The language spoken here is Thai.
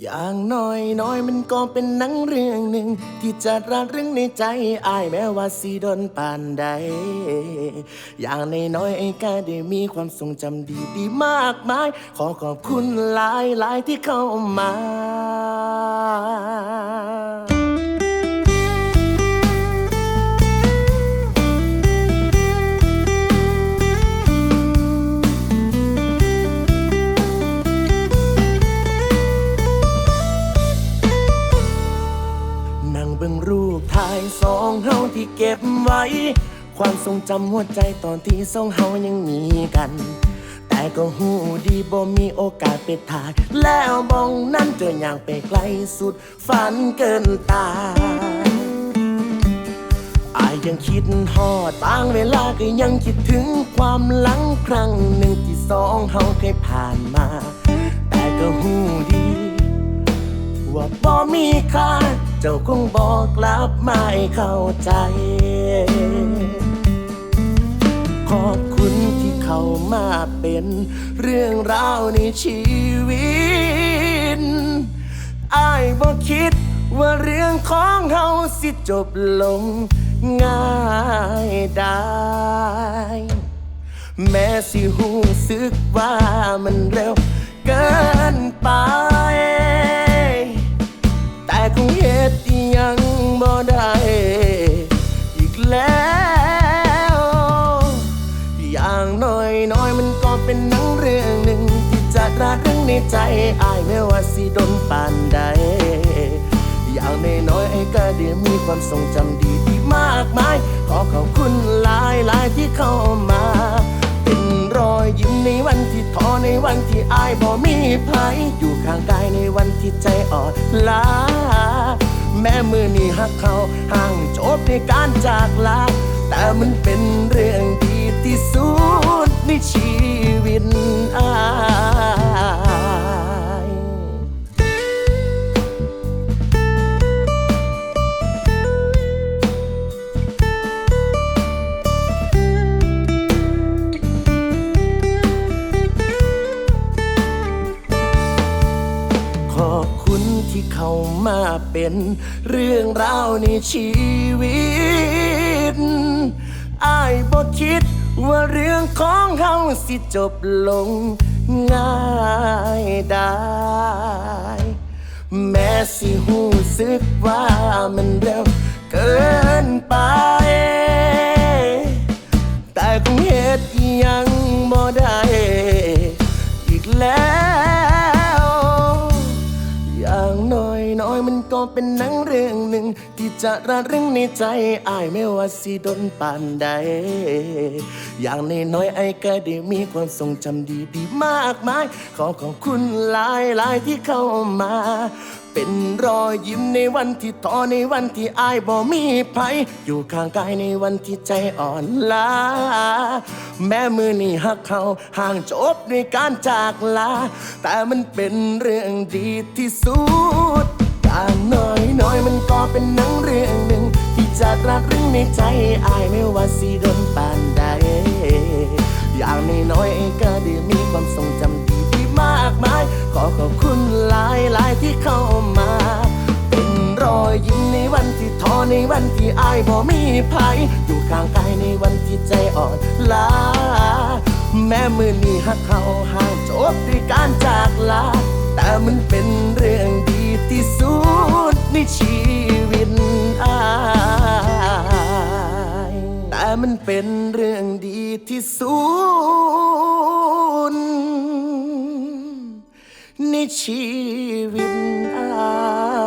อย่างน้อยน้อยมันก็เป็นหนังเรื่องหนึ่ง ที่จะระรึงในใจอายแม้ว่าสีดนปานใด อย่างในน้อยไอ้ก็ได้มีความทรงจำดีดีมากมาย ขอขอบคุณหลายหลายที่เข้ามาายสองเฮาที่เก็บไว้ ความทรงจำหัวใจตอนที่สองเฮายังมีกัน แต่ก็หูดีบ่มีโอกาสไปถ่าย แล้วมองนั้นเจออย่างไปไกลสุด ฝันเกินตาอายยังคิดฮอดบางเวลาก็ยังคิดถึงความหลังครั้งหนึ่งที่สองเฮาเคยผ่านมา แต่ก็หูดี ว่าบ่มีค่า เจ้าคงบอกกลับมาให้เข้าใจ ขอบคุณที่เข้ามาเป็นเรื่องราวในชีวิตอายบ่คิดว่าเรื่องของเฮาสิจบลงง่ายได้ แม้สิหูสึกว่ามันเร็วเกิน ถึงในใจอายไม่ว่าสิโดนปานใด อย่างน้อยไอ้ก็ได้มีความทรงจำดีที่มากมาย ขอขอบคุณหลายหลายๆที่เข้ามา เป็นรอยยิ้มในวันที่ท้อในวันที่อายบ่มีภัยอยู่ข้างกายในวันที่ใจอ่อนล้า แม้มือนี้หักเขาห่างจบในการจากลาแต่มันเป็นเรื่องดีที่สุดในชีวิต ที่เข้ามาเป็นเรื่องราวในชีวิตอายบ่คิดว่าเรื่องของเฮาสิจบลงง่ายได้ แม้สิหูสึกว่ามันเร็วเกินไป แต่คงเหตุยัง น้อยๆมันก็เป็นหนังเรื่องหนึ่ง ที่จะระรึงในใจอายไม่ว่าสิโดนปานใด อย่างน้อยๆไอ้ก็ได้มีความทรงจำดีดีๆมากมาย ขอขอบคุณหลายหลายๆที่เข้ามา เป็นรอยยิ้มในวันที่ท้อในวันที่อายบ่มีภัยอยู่ข้างกายในวันที่ใจอ่อนล้า แม้มือนี้หักเขาห่างจบด้วยการจากลา แต่มันเป็นเรื่องดีที่สุด อย่างน้อยน้อยมันก็เป็นหนังเรื่องหนึ่ง ที่จะรักรึงในใจอายไม่ว่าสิโดนปานใด อย่างน้อยๆไอ้ก็ได้มีความทรงจำดีที่มากมาย ขอขอบคุณหลายหลายที่เข้ามา เป็นรอยยิ้มในวันที่ท้อในวันที่อายบ่มีภัยอยู่ข้างกายในวันที่ใจอ่อนล้าแม้มือนี้หักเขาห่างจบด้วยการจากลาแต่มันเป็น ชีวิตอายแต่มันเป็นเรื่องดีที่สุดในชีวิตอาย